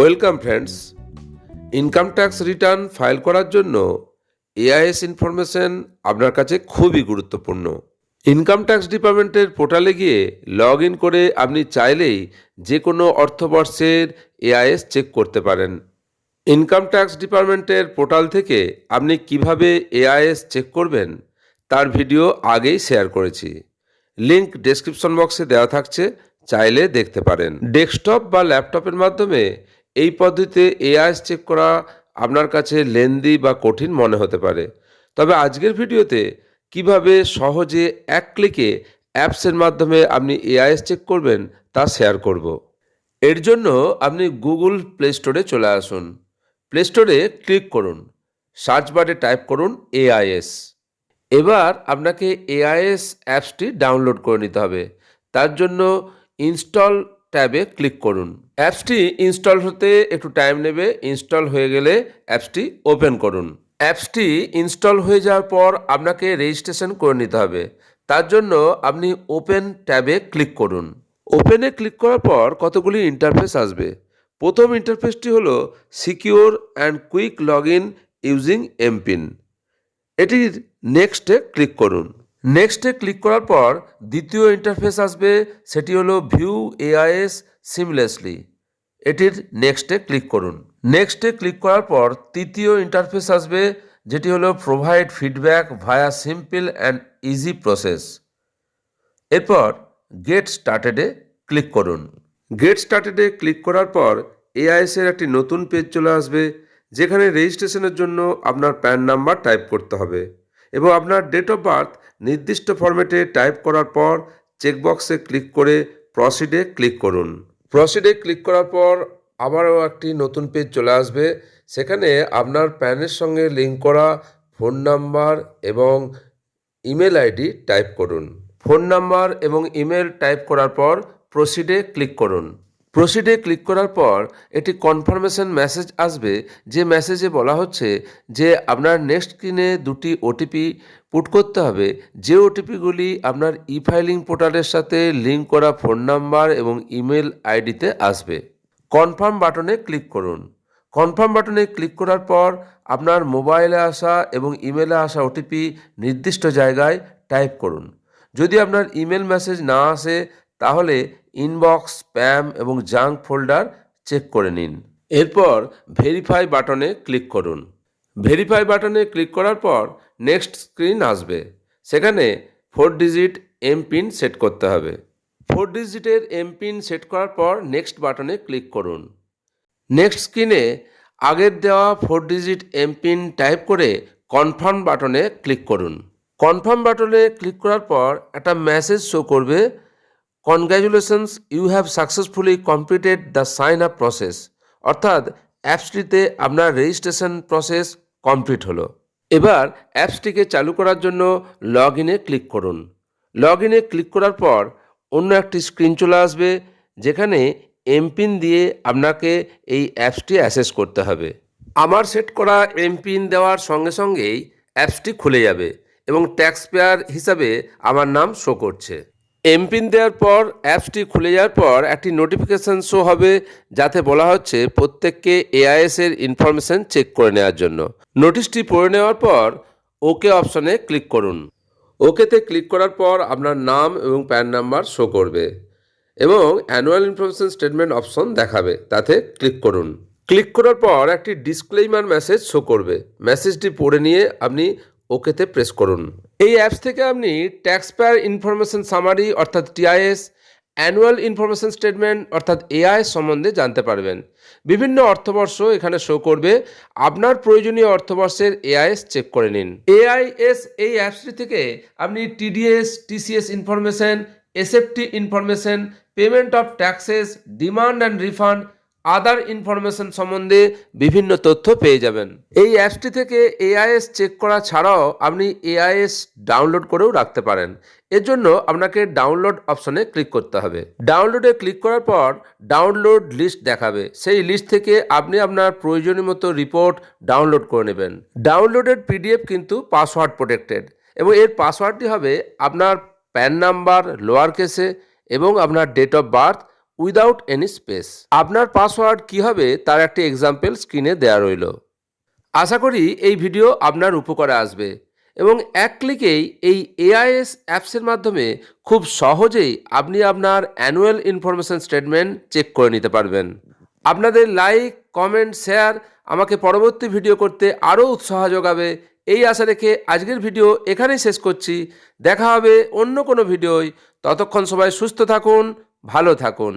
Welcome friends income tax return file করার জন্য AIS information আপনার কাছে খুবই গুরুত্বপূর্ণ। ইনকাম ট্যাক্স ডিপার্টমেন্টের পোর্টালে গিয়ে লগ ইন করে আপনি চাইলেই যে কোনো অর্থবর্ষের এআইএস চেক করতে পারেন। ইনকাম ট্যাক্স ডিপার্টমেন্টের পোর্টাল থেকে আপনি কীভাবে এআইএস চেক করবেন তার ভিডিও আগেই শেয়ার করেছি। লিংক ডেসক্রিপশন বক্সে দেওয়া থাকছে, চাইলে দেখতে পারেন। ডেস্কটপ বা ল্যাপটপের মাধ্যমে এই পদ্ধতিতে এআইএস চেক করা আপনার কাছে লেন্দি বা কঠিন মনে হতে পারে। তবে আজকের ভিডিওতে কীভাবে সহজে এক ক্লিকে অ্যাপসের মাধ্যমে আপনি এআইএস চেক করবেন তা শেয়ার করব। এর জন্য আপনি গুগল প্লে স্টোরে চলে আসুন। প্লে স্টোরে ক্লিক করুন। সার্চ বারে টাইপ করুন এআইএস এবার আপনাকে এআইএস অ্যাপসটি ডাউনলোড করে নিতে হবে। তার জন্য ইনস্টল ট্যাবে ক্লিক করুন। অ্যাপসটি ইনস্টল হতে একটু টাইম নেবে। ইনস্টল হয়ে গেলে অ্যাপসটি ওপেন করুন। অ্যাপসটি ইনস্টল হয়ে যাওয়ার পর আপনাকে রেজিস্ট্রেশন করে নিতে হবে। তার জন্য আপনি ওপেন ট্যাবে ক্লিক করুন। ওপেনে ক্লিক করার পর কতগুলি ইন্টারফেস আসবে। প্রথম ইন্টারফেসটি হলো secure and quick log in using MPIN. এটির নেক্সটে ক্লিক করুন। নেক্সটে ক্লিক করার পর দ্বিতীয় ইন্টারফেস আসবে, সেটি হলো ভিউ এআইএস সিমলেসলি এটির নেক্সটে ক্লিক করুন। নেক্সটে ক্লিক করার পর তৃতীয় ইন্টারফেস আসবে, যেটি হলো provide feedback via simple and easy process এরপর গেট স্টার্টেডে ক্লিক করুন। গেট স্টার্টেডে ক্লিক করার পর এআইএস এর একটি নতুন পেজ চলে আসবে, যেখানে রেজিস্ট্রেশনের জন্য আপনার প্যান নাম্বার টাইপ করতে হবে এবং আপনার ডেট অফ বার্থ নির্দিষ্ট ফরম্যাটে টাইপ করার পর চেকবক্সে ক্লিক করে প্রসিডে ক্লিক করুন। প্রসিডে ক্লিক করার পর আবারও একটি নতুন পেজ চলে আসবে। সেখানে আপনার প্যানের সঙ্গে লিঙ্ক করা ফোন নাম্বার এবং ইমেল আইডি টাইপ করুন। ফোন নাম্বার এবং ইমেল টাইপ করার পর প্রসিডে ক্লিক করুন। প্রসিডে ক্লিক করার পর একটি কনফার্মেশন মেসেজ আসবে, যে মেসেজে বলা হচ্ছে যে আপনার নেক্সট স্ক্রিনে দুটি ওটিপি পুট করতে হবে। যে ওটিপিগুলি আপনার ই ফাইলিং পোর্টালের সাথে লিঙ্ক করা ফোন নাম্বার এবং ইমেল আইডিতে আসবে। কনফার্ম বাটনে ক্লিক করুন। কনফার্ম বাটনে ক্লিক করার পর আপনার মোবাইলে আসা এবং ইমেলে আসা ওটিপি নির্দিষ্ট জায়গায় টাইপ করুন। যদি আপনার ইমেল মেসেজ না আসে, তাহলে ইনবক্স স্প্যাম এবং জাঙ্ক ফোল্ডার চেক করে নিন। এরপর ভেরিফাই বাটনে ক্লিক করুন। ভেরিফাই বাটনে ক্লিক করার পর নেক্সট স্ক্রিন আসবে। সেখানে four digit M PIN set করতে হবে। ফোর ডিজিটের এম পিন সেট করার পর নেক্সট বাটনে ক্লিক করুন। নেক্সট স্ক্রিনে আগের দেওয়া ফোর ডিজিট এমপিন টাইপ করে কনফার্ম বাটনে ক্লিক করুন। কনফার্ম বাটনে ক্লিক করার পর একটা মেসেজ শো করবে congratulations you have successfully completed the sign up process অর্থাৎ অ্যাপসটিতে আপনার রেজিস্ট্রেশন প্রসেস কমপ্লিট হলো। এবার অ্যাপসটিকে চালু করার জন্য লগ ইনে ক্লিক করুন। লগ ইনে ক্লিক করার পর অন্য একটি স্ক্রিন চলে আসবে, যেখানে এমপিন দিয়ে আপনাকে এই অ্যাপসটি অ্যাসেস করতে হবে। আমার সেট করা এমপিন দেওয়ার সঙ্গে সঙ্গেই অ্যাপসটি খুলে যাবে এবং ট্যাক্স পেয়ার হিসাবে আমার নাম শো করছে। এমপিন দেওয়ার পর, অ্যাপসটি খুলে যাওয়ার পর একটি নোটিফিকেশান শো হবে, যাতে বলা হচ্ছে প্রত্যেককে এআইএস এর ইনফরমেশন চেক করে নেওয়ার জন্য। নোটিশটি পড়ে নেওয়ার পর ওকে অপশনে ক্লিক করুন। ওকেতে ক্লিক করার পর আপনার নাম এবং প্যান নাম্বার শো করবে এবং অ্যানুয়াল ইনফরমেশন স্টেটমেন্ট অপশন দেখাবে, তাতে ক্লিক করুন। ক্লিক করার পর একটি ডিসক্লেইমার মেসেজ শো করবে। মেসেজটি পড়ে নিয়ে আপনি ওকেতে প্রেস করুন। এই অ্যাপস থেকে আপনি ট্যাক্স পেয়ার ইনফরমেশন সামারি অর্থাৎ টিআইএস অ্যানুয়াল ইনফরমেশন স্টেটমেন্ট অর্থাৎ এআই সম্বন্ধে জানতে পারবেন। বিভিন্ন অর্থবর্ষ এখানে শো করবে। আপনার প্রয়োজনীয় অর্থবর্ষের এআইএস চেক করে নিন। এআইএস এই অ্যাপসটি থেকে আপনি TDS TCS information SFT information payment of taxes demand and refund other information সম্বন্ধে বিভিন্ন তথ্য পেয়ে যাবেন। এই অ্যাপসটি থেকে এআইএস চেক করা ছাড়াও আপনি এআইএস ডাউনলোড করেও রাখতে পারেন। এর জন্য আপনাকে ডাউনলোড অপশনে ক্লিক করতে হবে। ডাউনলোডে ক্লিক করার পর ডাউনলোড লিস্ট দেখাবে। সেই লিস্ট থেকে আপনি আপনার প্রয়োজনীয় মতো রিপোর্ট ডাউনলোড করে নেবেন। ডাউনলোডেড পিডিএফ কিন্তু পাসওয়ার্ড প্রোটেক্টেড এবং এর পাসওয়ার্ডটি হবে আপনার প্যান নাম্বার লোয়ার কেসে এবং আপনার date of birth without any space. আপনার পাসওয়ার্ড কী হবে তার একটি এক্সাম্পল স্ক্রিনে দেওয়া রইল। আশা করি এই ভিডিও আপনার উপকারে আসবে এবং এক ক্লিকেই এই এআইএস অ্যাপসের মাধ্যমে খুব সহজেই আপনি আপনার অ্যানুয়াল ইনফরমেশন স্টেটমেন্ট চেক করে নিতে পারবেন। আপনাদের লাইক কমেন্ট শেয়ার আমাকে পরবর্তী ভিডিও করতে আরও উৎসাহ যোগাবে। এই আশা রেখে আজকের ভিডিও এখানেই শেষ করছি। দেখা হবে অন্য কোনো ভিডিওয়। ততক্ষণ সবাই সুস্থ থাকুন ভালো থাকুন।